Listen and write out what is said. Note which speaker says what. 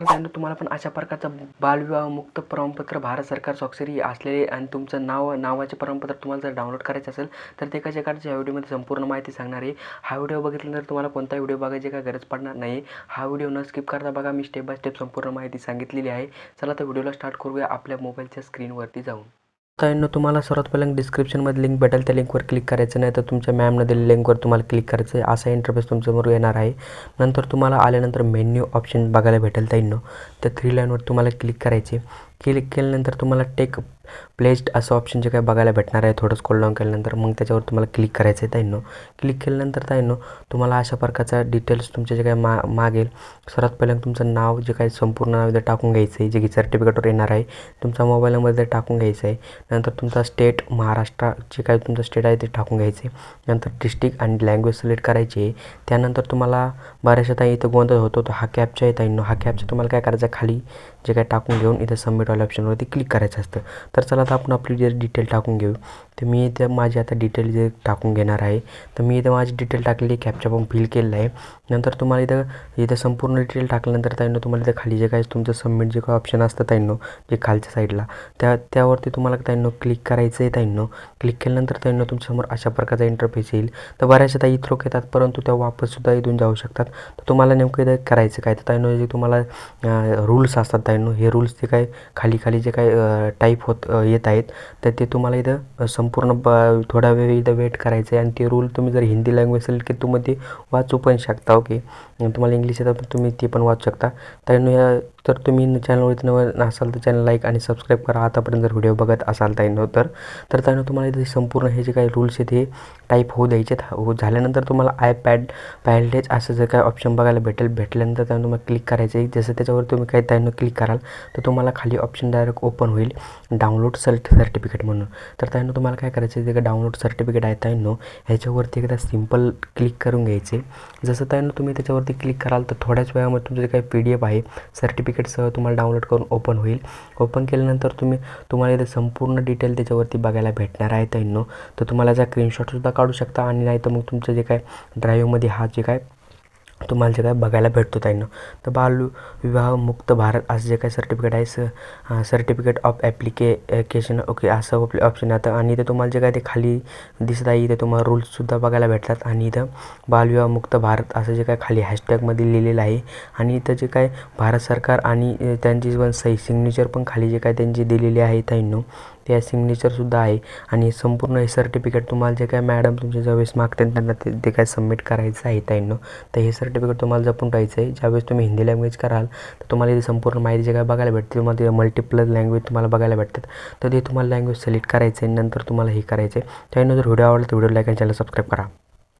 Speaker 1: त्यानंतर तुम्हाला पण अशा प्रकारचं बालविवाहमुक्त प्रमाणपत्र भारत सरकार स्वाक्षरी असलेले आणि तुमचं नाव नावाचे प्रमाणपत्र तुम्हाला जर डाउनलोड करायचं असेल तर ते कशा करायचे ह्या व्हिडिओमध्ये संपूर्ण माहिती सांगणार आहे. हा व्हिडिओ बघितल्यानंतर तुम्हाला कोणता व्हिडिओ बघायची काय गरज पडणार नाही. हा व्हिडिओ न स्किप करता बघा मी स्टेप बाय स्टेप संपूर्ण माहिती सांगितलेली आहे. चला तर व्हिडिओला स्टार्ट करूया आपल्या मोबाईलच्या स्क्रीनवरती जाऊन. ताईंनो तुम्हाला सर्वात पहिल्यांदा डिस्क्रिप्शनमध्ये लिंक भेटेल. त्या लिंकवर क्लिक करायचं नाही तर तुमच्या मॅमनं दिलेल्या लिंकवर तुम्हाला क्लिक करायचं आहे. असा इंटरफेस तुमच्यासमोर येणार आहे. नंतर तुम्हाला आल्यानंतर मेन्यू ऑप्शन बघायला भेटेल ताईंनो. त्या थ्री लाईनवर तुम्हाला क्लिक करायचे. क्लिक केल्यानंतर तुम्हाला टेक प्लेस्ड असं ऑप्शन जे काय बघायला भेटणार आहे थोडं स्कोल डाऊन केल्यानंतर मग त्याच्यावर तुम्हाला क्लिक करायचं आहे ताईंनो. क्लिक केल्यानंतर ताईंनो तुम्हाला अशा प्रकारचा डिटेल्स तुमचे जे काय मा मागेल. सर्वात पहिल्यांदा तुमचं नाव जे काय संपूर्ण नाव इथे टाकून घ्यायचं आहे जे की सर्टिफिकेटवर येणार आहे तुमचा मोबाईल नंबर इथे टाकून घ्यायचा आहे. नंतर तुमचा स्टेट महाराष्ट्र जे काय तुमचं स्टेट आहे ते टाकून घ्यायचे नंतर डिस्ट्रिक्ट आणि लँग्वेज सिलेक्ट करायची आहे. त्यानंतर तुम्हाला बऱ्याचशा ताई इथं गोंधळ होतो तर हा कॅपचा आहे ताईंनो. हा कॅपचा तुम्हाला काय करायचं आहे? खाली जे काय टाकून घेऊन इथं सबमिटवाल्या ऑप्शनवरती क्लिक करायचं असतं. तर चला आता आपण आपली जे डिटेल टाकून घेऊ. तर मी इथं माझी आता डिटेल जे टाकून घेणार आहे तर मी इथं माझी डिटेल टाकलेली कॅपचा पण फिल केलेलं आहे. नंतर तुम्हाला इथं इथं संपूर्ण डिटेल टाकल्यानंतर त्यांना तुम्हाला इथं खाली जे काय तुमचं सबमिट जे काय ऑप्शन असतं त्यांना जे खालच्या साईडला त्या त्यावरती तुम्हाला त्यांना क्लिक करायचं आहे त्यांना क्लिक केल्यानंतर त्यांना तुमच्यासमोर अशा प्रकारचा इंटरफेस येईल. तर बऱ्याचशा त्या इथ्रोक येतात परंतु त्या वापससुद्धा इथून जाऊ शकतात. तर तुम्हाला नेमकं इथं करायचं काय? तर त्यांना जे तुम्हाला रूल्स असतात ताईंनो हे रूल्स जे काय खाली खाली जे काय टाईप होत येत आहेत तर ते तुम्हाला इथं संपूर्ण ब थोडा वेळ इथं वेट करायचं आहे आणि ते रूल तुम्ही जर हिंदी लँग्वेज असेल की तुम्ही ते वाचू पण शकता ओके तुम्हाला इंग्लिश येतं तुम्ही ते पण वाचू शकता. ताईंनो या तर तुम्ही चॅनलवरती नवीन असाल तर चॅनल लाईक आणि सबस्क्राईब करा. आतापर्यंत जर व्हिडिओ बघत असाल ताईंनो तर. तर त्यानं तुम्हाला इथे संपूर्ण हे जे काही रूल्स आहेत हे टाईप होऊ द्यायचे हो झाल्यानंतर तुम्हाला आयपॅड पॅलेज असं जर काय ऑप्शन बघायला भेटेल भेटल्यानंतर त्यानं तुम्हाला क्लिक करायचं आहे जसं त्याच्यावर तुम्ही काही ताईंनो क्लिक कराल तर तुम्हाला खाली ऑप्शन डायरेक्ट ओपन होईल डाउनलोड सर्ट सर्टिफिकेट म्हणून. तर त्यानं तुम्हाला काय करायचं आहे जे डाउनलोड सर्टिफिकेट आहे त्यानं ह्याच्यावरती एकदा सिंपल क्लिक करून घ्यायचे. जसं त्यानं तुम्ही त्याच्यावरती क्लिक कराल तर थोड्याच वेळामध्ये तुमचं जे काही पी डी एफ आहे सर्टिफिकेटसह तुम्हाला डाउनलोड करून ओपन होईल. ओपन केल्यानंतर तुम्ही तुम्हाला इथे संपूर्ण डिटेल त्याच्यावरती बघायला भेटणार आहे ताईंनो. तर तुम्हाला याचा स्क्रीनशॉटसुद्धा काढू शकता आणि नाही तर मग तुमचं जे काय ड्राईव्हमध्ये हा जे काय तुम्हाला जे काय बघायला भेटतो त्यांना तर बाल विवाह मुक्त भारत असं जे काही सर्टिफिकेट आहे स सर्टिफिकेट ऑफ ॲप्लिकेकेशन ओके असं ऑप्शन येतं आणि इथं तुम्हाला जे काय ते खाली दिसत आहे इथं तुम्हाला रूल्ससुद्धा बघायला भेटतात. आणि इथं बालविवाह मुक्त भारत असं जे काय खाली हॅशटॅगमध्ये लिहिलेलं आहे. आणि इथं जे काय भारत सरकार आणि त्यांची पण सही सिग्नेचर पण खाली जे काय त्यांची दिलेली आहे ताईंनो. त्या सिग्नेचरसुद्धा आहे. आणि संपूर्ण हे सर्टिफिकेट तुम्हाला जे काय मॅडम तुमच्या ज्यावेळेस मागतील त्यांना ते ते काय सबमिट करायचं आहे ताईंनो. तर हे सर्टिफिकेट तुम्हाला जपून ठेवायचं आहे ज्यावेळेस तुम्ही हिंदी लँग्वेज कराल तर तुम्हाला इथे संपूर्ण माहिती जे काय बघायला भेटते तुम्हाला ते मल्टिप्लस लँग्वेज तुम्हाला बघायला भेटतात. तर ते तुम्हाला लँग्वेज सिलेक्ट करायचं आहे नंतर तुम्हाला हे करायचं आहे त्यानंतर जर व्हिडिओ आवडला तर व्हिडिओ लाईक आणि चॅनल सबस्क्राईब करा.